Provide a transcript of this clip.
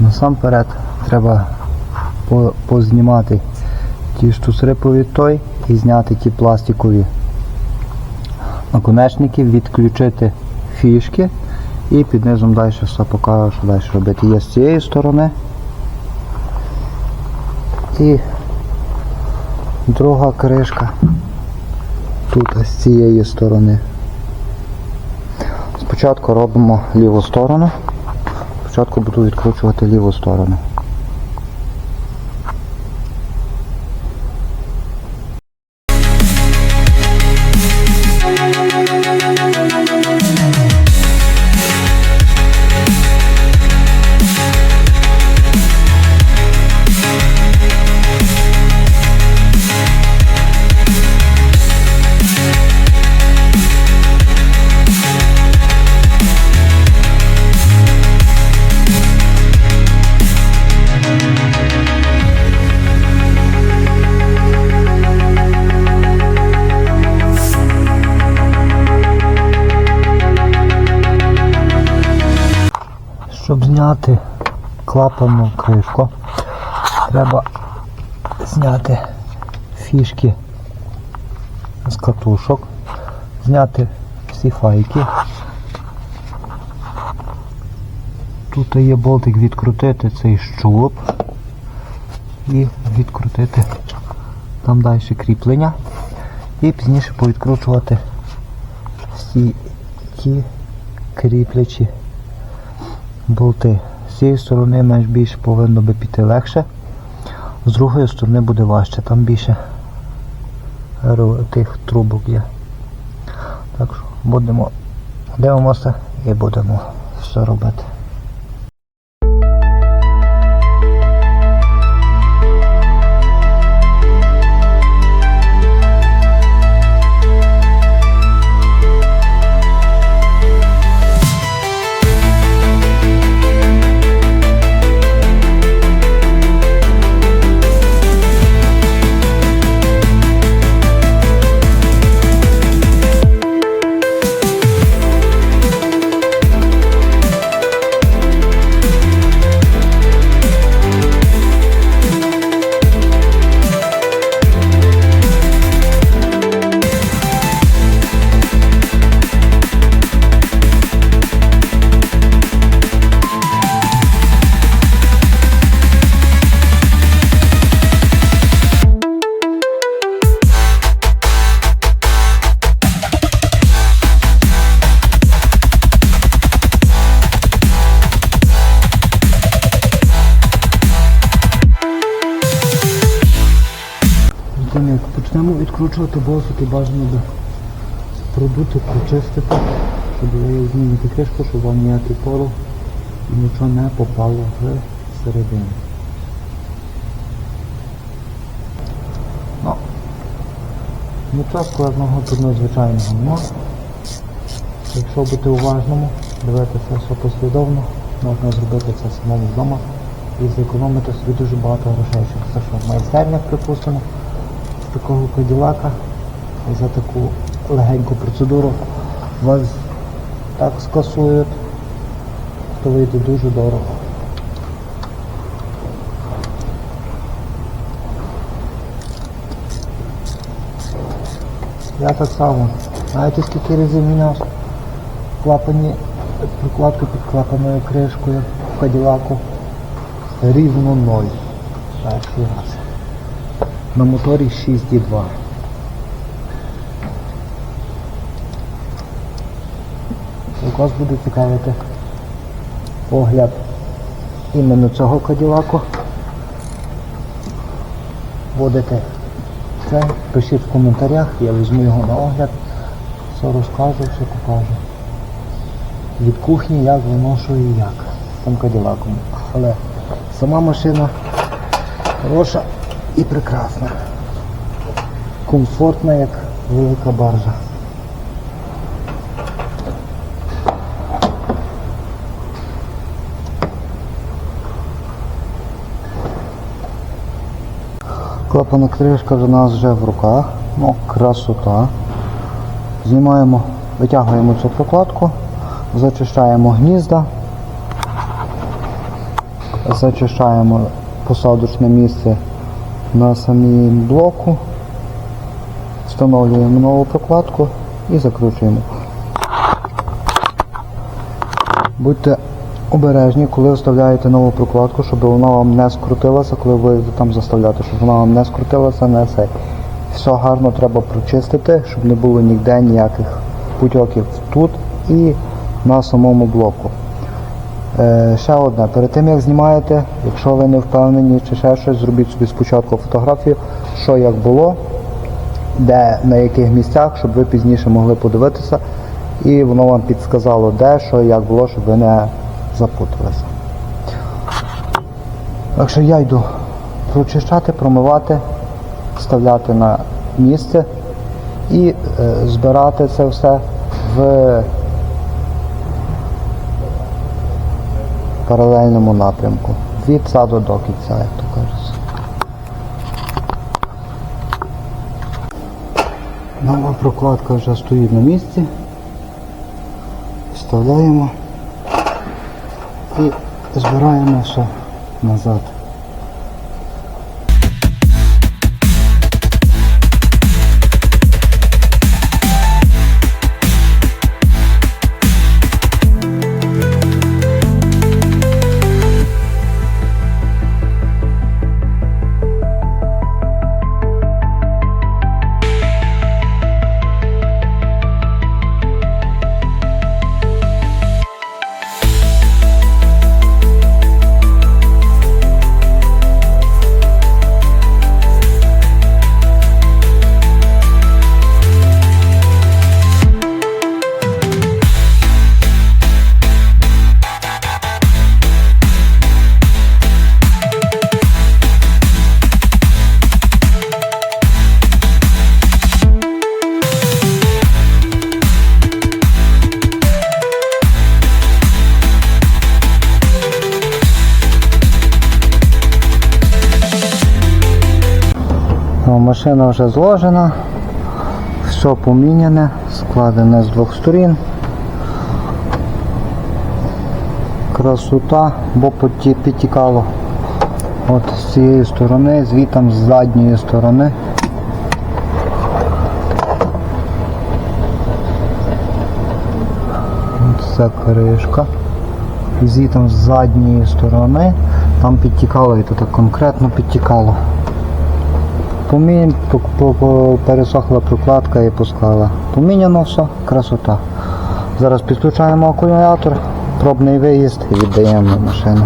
Насамперед треба познімати ті штуцери повітой і зняти ті пластикові наконечники, відключити фішки і під низом далі все покажу, що далі робити. Є з цієї сторони. І друга кришка тут з цієї сторони. Спочатку робимо ліву сторону. Спочатку буду відкручувати ліву сторону. Щоб зняти клапанну кришку, треба зняти фішки з катушок, зняти всі файки. Тут є болтик відкрутити цей щуп і відкрутити там далі кріплення. І пізніше повідкручувати всі ті кріплячі болти. З цієї сторони менш більше повинно би піти легше, з другої сторони буде важче, там більше тих трубок є. Так що будемо дивимося і будемо все робити. Почнемо відкручувати болтики, бажано би продути, прочистити, щоб ви знімете кришку, щоб вам ніякий порох і нічого не попало в середину. Ну, нічого складного тут надзвичайного нема. Якщо бути уважному, дивитися все послідовно, можна зробити це самому вдома і зекономити собі дуже багато грошей. Це що в майстернях, припустимо, такого каділака за таку легеньку процедуру вас так скасують, то вийде дуже дорого. Я так само. Знаєте, скільки разів міняв клапані, прокладку під клапаною кришкою в каділаку? Рівно ноль. Перший раз. На моторі 6,2. Як вас буде цікавити огляд іменно цього каділаку. Будете це, пишіть в коментарях, я візьму його на огляд, все розкажу, все покажу. Від кухні як виношу і як цим каділаком. Але сама машина хороша і прекрасна. Комфортна, як велика баржа. Клапана кришка в нас вже в руках. Ну, красота. Знімаємо, витягуємо цю прокладку, зачищаємо гнізда, зачищаємо посадочне місце на самій блоку, встановлюємо нову прокладку і закручуємо. Будьте обережні, коли вставляєте нову прокладку, щоб вона вам не скрутилася, коли ви там заставляти, щоб вона вам не скрутилася, не цей. Все гарно треба прочистити, щоб не було ніде ніяких путьоків тут і на самому блоку. Е, ще одне, перед тим як знімаєте, якщо ви не впевнені чи ще щось, зробіть собі спочатку фотографію, що як було, де на яких місцях, щоб ви пізніше могли подивитися, і воно вам підсказало, де, що як було, щоб ви не запуталися. Так що я йду прочищати, промивати, вставляти на місце і е, збирати це все в паралельному напрямку. Від саду до кінця, як то кажеться. Нова прокладка вже стоїть на місці. Вставляємо і збираємо все назад. Машина вже зложена, все поміняне, складене з двох сторін. Красота, бо підтікало от з цієї сторони, звітом з задньої сторони. Це кришка. Звітом з задньої сторони. Там підтікало і так конкретно підтікало. Помінь, по- по- по- пересохла прокладка і пускала. Поміняно все, красота. Зараз підключаємо акумулятор, пробний виїзд і віддаємо машину.